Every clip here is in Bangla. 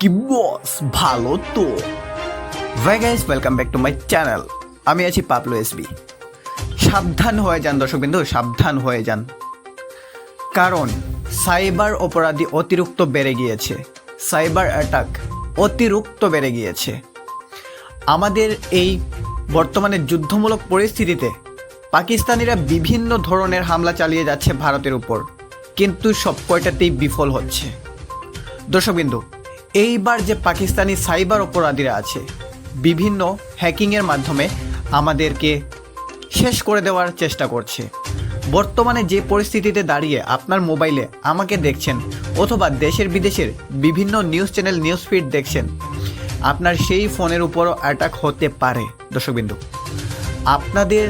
কি বস ভালো তো। ভাই guys welcome back to my channel আমি আছি পাপলো এসবি সাবধান হয়ে যান দর্শকবিন্দু, সাবধান হয়ে যান। কারণ সাইবার অপরাধী অতিরিক্ত বেড়ে গিয়েছে। সাইবার অ্যাটাক অতিরিক্ত বেড়ে গিয়েছে। আমাদের এই বর্তমানে যুদ্ধমূলক পরিস্থিতিতে পাকিস্তানিরা বিভিন্ন ধরনের হামলা চালিয়ে যাচ্ছে ভারতের উপর। কিন্তু সব কয়টাতেই বিফল হচ্ছে। দর্শকবিন্দু এইবার যে পাকিস্তানি সাইবার অপরাধীরা আছে, বিভিন্ন হ্যাকিংয়ের মাধ্যমে আমাদেরকে শেষ করে দেওয়ার চেষ্টা করছে। বর্তমানে যে পরিস্থিতিতে দাঁড়িয়ে আপনার মোবাইলে আমাকে দেখছেন অথবা দেশের বিদেশের বিভিন্ন নিউজ চ্যানেল, নিউজ ফিড দেখছেন, আপনার সেই ফোনের উপরও অ্যাটাক হতে পারে। দর্শকবিন্দু, আপনাদের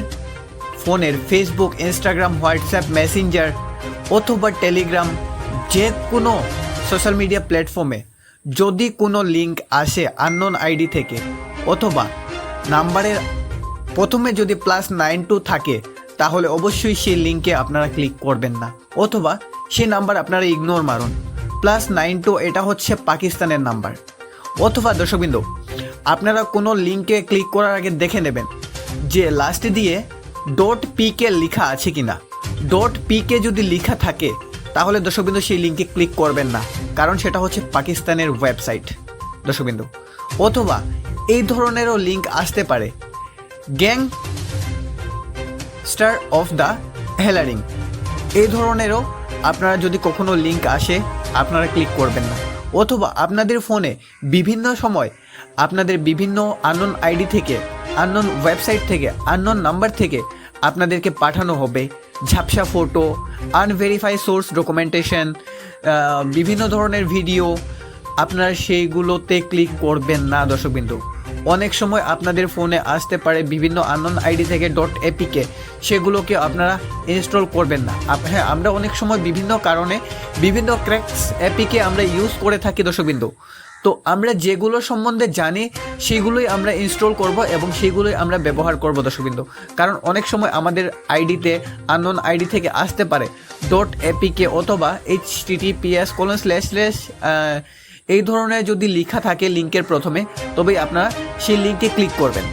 ফোনের ফেসবুক ইনস্টাগ্রাম হোয়াটসঅ্যাপ মেসেঞ্জার অথবা টেলিগ্রাম যে কোনো সোশ্যাল মিডিয়া প্ল্যাটফর্মে যদি কোনো লিঙ্ক আসে আননোন আইডি থেকে, অথবা নাম্বারের প্রথমে যদি প্লাস নাইন টু থাকে, তাহলে অবশ্যই সেই লিঙ্কে আপনারা ক্লিক করবেন না। অথবা সেই নাম্বার আপনারা ইগনোর মারুন। প্লাস নাইন টু এটা হচ্ছে পাকিস্তানের নাম্বার অথবা দর্শকবিন্দু, আপনারা কোনো লিঙ্কে ক্লিক করার আগে দেখে নেবেন যে লাস্টে দিয়ে ডট পিকে লেখা আছে কি না ডট পিকে যদি লেখা থাকে তাহলে দর্শকবিন্দু সেই লিঙ্কে ক্লিক করবেন না, কারণ সেটা হচ্ছে পাকিস্তানের ওয়েবসাইট দর্শকবিন্দু, অথবা এই ধরনেরও লিঙ্ক আসতে পারে। গ্যাং স্টার অফ দ্য হেলারিং এই ধরনেরও আপনারা যদি কখনো লিঙ্ক আসে, আপনারা ক্লিক করবেন না। অথবা আপনাদের ফোনে বিভিন্ন সময় আপনাদের বিভিন্ন আননোন আইডি থেকে আননোন ওয়েবসাইট থেকে আননোন নাম্বার থেকে আপনাদেরকে পাঠানো হবে। ঝাপসা ফটো আনভেরিফাই সোর্স ডকুমেন্টেশন বিভিন্ন ধরনের ভিডিও আপনারা সেইগুলোতে ক্লিক করবেন না দর্শকবিন্দু অনেক সময় আপনাদের ফোনে আসতে পারে বিভিন্ন আননোন আইডি থেকে ডট এপিকে সেগুলোকে আপনারা ইনস্টল করবেন না। হ্যাঁ আমরা অনেক সময় বিভিন্ন কারণে বিভিন্ন ক্র্যাকস অ্যাপিকে আমরা ইউজ করে থাকি দর্শকবিন্দু তো আমরা যেগুলো সম্বন্ধে জানি, সেগুলোই আমরা ইনস্টল করব এবং সেগুলোই আমরা ব্যবহার করব দর্শকবিন্দু। কারণ অনেক সময় আমাদের আইডিতে আননোন আইডি থেকে আসতে পারে ডট এপিকে অথবা H T T P S colon slash slash এই ধরনের যদি লেখা থাকে লিঙ্কের প্রথমে, তবেই আপনারা সেই লিঙ্কে ক্লিক করবেন।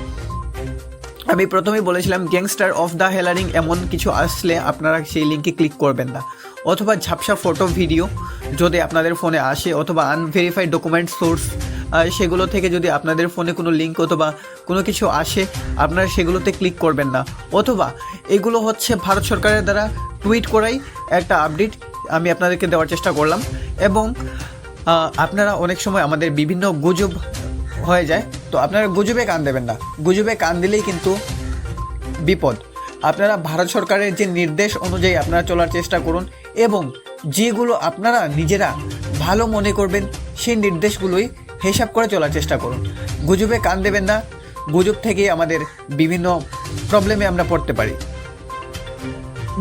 আমি প্রথমেই বলেছিলাম গ্যাংস্টার অফ দ্য হেলারিং এমন কিছু আসলে আপনারা সেই লিঙ্কে ক্লিক করবেন না। অথবা ঝাপসা ফটো ভিডিও যদি আপনাদের ফোনে আসে অথবা আনভেরিফাইড ডকুমেন্ট সোর্স সেগুলো থেকে যদি আপনাদের ফোনে কোনো লিঙ্ক অথবা কোনো কিছু আসে, আপনারা সেগুলোতে ক্লিক করবেন না। অথবা এগুলো হচ্ছে ভারত সরকারের দ্বারা টুইট করাই একটা আপডেট আমি আপনাদেরকে দেওয়ার চেষ্টা করলাম। এবং আপনারা অনেক সময় আমাদের বিভিন্ন গুজব হয়ে যায়, তো আপনারা গুজবে কান দেবেন না। গুজবে কান দিলেই কিন্তু বিপদ। আপনারা ভারত সরকারের যে নির্দেশ অনুযায়ী আপনারা চলার চেষ্টা করুন এবং যেগুলো আপনারা নিজেরা ভালো মনে করবেন, সেই নির্দেশগুলোই হিসাব করে চলার চেষ্টা করুন। গুজবে কান দেবেন না। গুজব থেকেই আমাদের বিভিন্ন প্রবলেমে আমরা পড়তে পারি।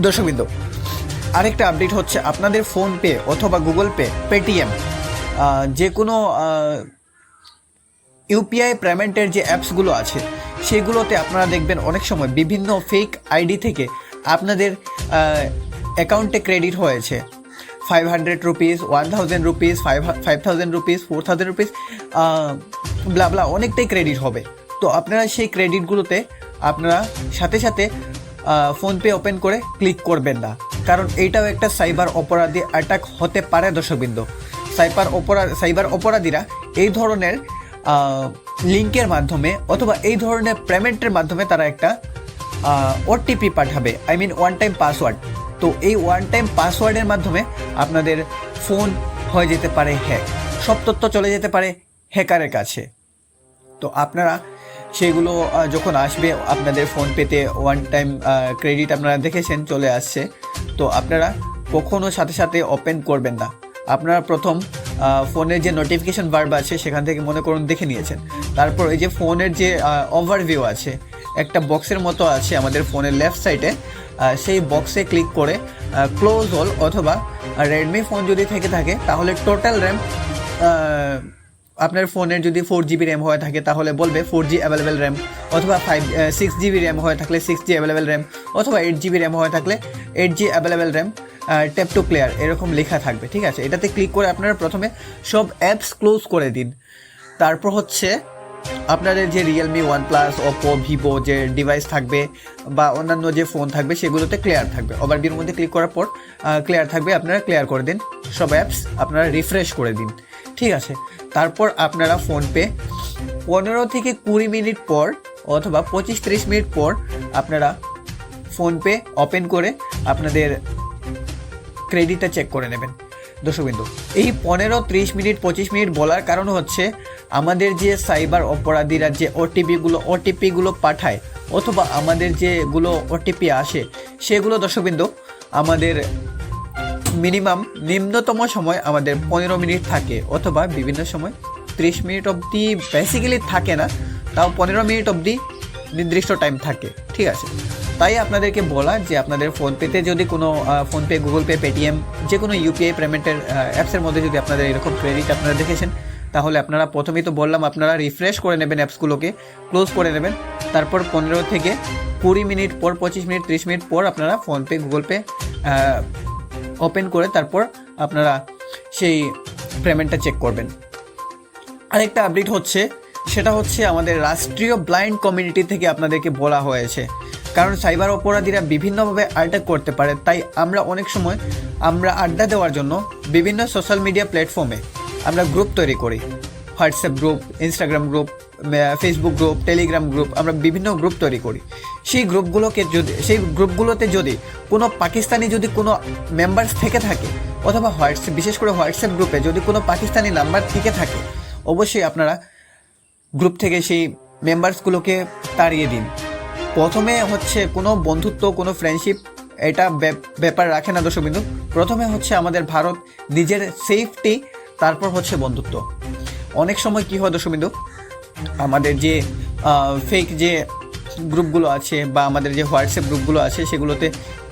দর্শকবৃন্দ, আরেকটা আপডেট হচ্ছে আপনাদের ফোনপে অথবা গুগল পে পেটিএম যে কোনো ইউপিআই পেমেন্টের যে অ্যাপসগুলো আছে, সেগুলোতে আপনারা দেখবেন অনেক সময় বিভিন্ন ফেক আইডি থেকে আপনাদের অ্যাকাউন্টে ক্রেডিট হয়েছে। Five hundred rupees one thousand rupees five five thousand rupees four thousand rupees blah blah অনেকটাই ক্রেডিট হবে। তো আপনারা সেই ক্রেডিটগুলোতে আপনারা সাথে সাথে ফোনপে ওপেন করে ক্লিক করবেন না। কারণ এইটাও একটা সাইবার অপরাধী অ্যাটাক হতে পারে দর্শকবৃন্দ। সাইবার অপরাধ সাইবার অপরাধীরা এই ধরনের লিঙ্কের মাধ্যমে অথবা এই ধরনের পেমেন্টের মাধ্যমে তারা একটা ওটিপি পাঠাবে। I mean one time password তো এই ওয়ান টাইম পাসওয়ার্ডের মাধ্যমে আপনাদের ফোন হয়ে যেতে পারে হ্যাক সব তথ্য চলে যেতে পারে হ্যাকারের কাছে। তো আপনারা সেগুলো যখন আসবে, আপনাদের ফোন পেতে ওয়ান টাইম ক্রেডিট আপনারা দেখেছেন, চলে আসছে। তো আপনারা কখনও সাথে সাথে ওপেন করবেন না। আপনারা প্রথম ফোনের যে নোটিফিকেশন বার্ব আছে, সেখান থেকে মনে করুন দেখে নিয়েছেন। তারপর এই যে ফোনের যে ওভারভিউ আছে, একটা বক্সের মতো আছে আমাদের ফোনের লেফট সাইডে সেই বক্সে ক্লিক করে ক্লোজ হল অথবা রেডমি ফোন যদি থেকে থাকে, তাহলে টোটাল র্যাম আপনার ফোনের যদি ফোর জিবি র্যাম হয়ে থাকে, তাহলে বলবে ফোর জি অ্যাভেলেবেল র্যাম অথবা ফাইভ সিক্স জিবি র্যাম হয়ে থাকলে সিক্স জি অ্যাভেলেবেল র্যাম অথবা এইট জিবি র্যাম হয়ে থাকলে eight G available RAM tap to clear এরকম লেখা থাকবে, ঠিক আছে? এটাতে ক্লিক করে আপনারা প্রথমে সব অ্যাপস ক্লোজ করে দিন। তারপর হচ্ছে আপনাদের যে Realme one plus Oppo Vivo যে ডিভাইস থাকবে বা অন্যান্য যে ফোন থাকবে, সেগুলোতে ক্লিয়ার থাকবে। ওভারভিউর মধ্যে ক্লিক করার পর ক্লিয়ার থাকবে, আপনারা ক্লিয়ার করে দিন। সব অ্যাপস আপনারা রিফ্রেশ করে দিন। ঠিক আছে? তারপর আপনারা ফোনপে পনেরো থেকে কুড়ি মিনিট পর অথবা পঁচিশ তিরিশ মিনিট পর আপনারা ফোনপে ওপেন করে আপনাদের ক্রেডিটটা চেক করে নেবেন। দর্শকবিন্দু, এই পনেরো, ত্রিশ মিনিট, পঁচিশ মিনিট বলার কারণ হচ্ছে আমাদের যে সাইবার অপরাধীরা যে ওটিপিগুলো ওটিপিগুলো পাঠায়, অথবা আমাদের যেগুলো ওটিপি আসে, সেগুলো দর্শকবিন্দু, আমাদের মিনিমাম নিম্নতম সময় আমাদের পনেরো মিনিট থাকে, অথবা বিভিন্ন সময় ত্রিশ মিনিট অবধি বেসিক্যালি থাকে না, তাও পনেরো মিনিট অবধি নির্দিষ্ট টাইম থাকে, ঠিক আছে? তাই আপনাদেরকে বলা যে আপনাদের ফোনপেতে যদি কোনো ফোনপে, গুগল পে, পেটিএম যে কোনো ইউপিআই পেমেন্টের অ্যাপসের মধ্যে যদি আপনাদের এরকম ক্রেডিট আপনারা দেখেছেন তাহলে আপনারা প্রথমেই তো বললাম, আপনারা রিফ্রেশ করে নেবেন অ্যাপসগুলোকে ক্লোজ করে নেবেন। তারপর পনেরো থেকে কুড়ি মিনিট পর, পঁচিশ মিনিট, ত্রিশ মিনিট পর আপনারা ফোনপে গুগল পে ওপেন করে তারপর আপনারা সেই পেমেন্টটা চেক করবেন। আরেকটা আপডেট হচ্ছে, সেটা হচ্ছে আমাদের রাষ্ট্রীয় ব্লাইন্ড কমিউনিটি থেকে আপনাদেরকে বলা হয়েছে। কারণ সাইবার অপরাধীরা বিভিন্নভাবে অ্যাটাক করতে পারে, তাই আমরা অনেক সময় আমরা আড্ডা দেওয়ার জন্য বিভিন্ন সোশ্যাল মিডিয়া প্ল্যাটফর্মে আমরা গ্রুপ তৈরি করি। WhatsApp group Instagram group Facebook group Telegram group আমরা বিভিন্ন গ্রুপ তৈরি করি। সেই গ্রুপগুলোকে যদি, সেই গ্রুপগুলোতে যদি কোনো পাকিস্তানি যদি কোনো মেম্বার্স থেকে থাকে, অথবা হোয়াটসঅ্যাপ বিশেষ করে হোয়াটসঅ্যাপ গ্রুপে যদি কোনো পাকিস্তানি নাম্বার থেকে থাকে, অবশ্যই আপনারা গ্রুপ থেকে সেই মেম্বার্সগুলোকে তাড়িয়ে দিন। প্রথমে হচ্ছে কোনো বন্ধুত্ব, কোনো ফ্রেন্ডশিপ এটা ব্যাপ- ব্যাপার রাখে না দর্শকবিন্দু প্রথমে হচ্ছে আমাদের ভারত নিজের সেফটি তারপর হচ্ছে বন্ধুত্ব। অনেক সময় কী হয় দর্শকবিন্দু আমাদের যে ফেক যে গ্রুপগুলো আছে বা আমাদের যে হোয়াটসঅ্যাপ গ্রুপগুলো আছে, সেগুলোতে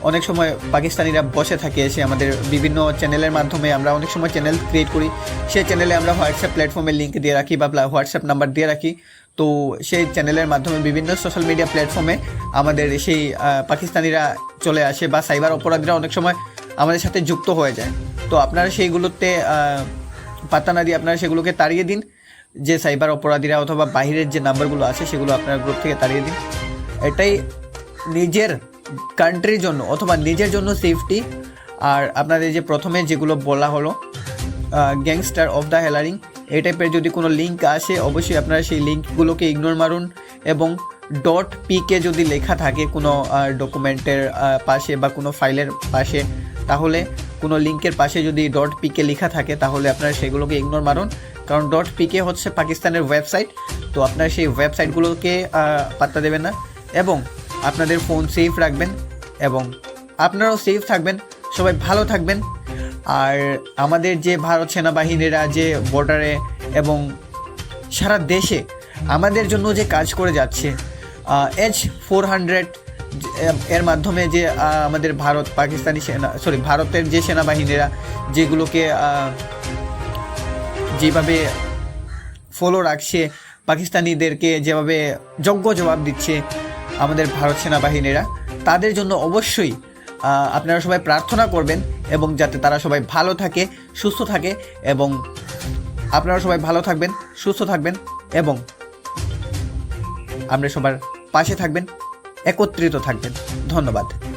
অনেক সময় পাকিস্তানিরা বসে থাকে এসে আমাদের বিভিন্ন চ্যানেলের মাধ্যমে আমরা অনেক সময় চ্যানেল ক্রিয়েট করি। সেই চ্যানেলে আমরা হোয়াটসঅ্যাপ প্ল্যাটফর্মে লিঙ্ক দিয়ে রাখি বা হোয়াটসঅ্যাপ নাম্বার দিয়ে রাখি। তো সেই চ্যানেলের মাধ্যমে বিভিন্ন সোশ্যাল মিডিয়া প্ল্যাটফর্মে আমাদের সেই পাকিস্তানিরা চলে আসে বা সাইবার অপরাধীরা অনেক সময় আমাদের সাথে যুক্ত হয়ে যায়। তো আপনারা সেইগুলোতে পাত্তা না দিয়ে আপনারা সেগুলোকে তাড়িয়ে দিন। যে সাইবার অপরাধীরা অথবা বাইরের যে নাম্বারগুলো আছে, সেগুলো আপনারা গ্রুপ থেকে তাড়িয়ে দিন। এটাই নিজের কান্ট্রির জন্য অথবা নিজের জন্য সেফটি আর আপনাদের যে প্রথমে যেগুলো বলা হলো গ্যাংস্টার অফ দ্য হেলারিং এই টাইপের যদি কোনো লিঙ্ক আসে, অবশ্যই আপনারা সেই লিঙ্কগুলোকে ইগনোর মারুন এবং ডট পিকে যদি লেখা থাকে কোনো ডকুমেন্টের পাশে বা কোনো ফাইলের পাশে, তাহলে কোনো লিঙ্কের পাশে যদি ডট পিকে লেখা থাকে, তাহলে আপনারা সেগুলোকে ইগনোর মারুন। কারণ ডট পিকে হচ্ছে পাকিস্তানের ওয়েবসাইট তো আপনারা সেই ওয়েবসাইটগুলোকে পাত্তা দেবেন না। এবং আপনাদের ফোন সেফ রাখবেন এবং আপনারাও সেফ থাকবেন। সবাই ভালো থাকবেন। আর আমাদের যে ভারত সেনাবাহিনীরা যে বর্ডারে এবং সারা দেশে আমাদের জন্য যে কাজ করে যাচ্ছে এজ ফোর হান্ড্রেড এর মাধ্যমে যে আমাদের ভারত, পাকিস্তানি সেনা সরি ভারতের যে সেনাবাহিনীরা যেগুলোকে যেভাবে ফলো রাখছে, পাকিস্তানিদেরকে যেভাবে যোগ্য জবাব দিচ্ছে আমাদের ভারত সেনাবাহিনীরা, তাদের জন্য অবশ্যই আপনারা সবাই প্রার্থনা করবেন এবং যাতে তারা সবাই ভালো থাকে, সুস্থ থাকে এবং আপনারা সবাই ভালো থাকবেন, সুস্থ থাকবেন এবং আমরা সবার পাশে থাকবেন। একত্রিত থাকবেন। ধন্যবাদ।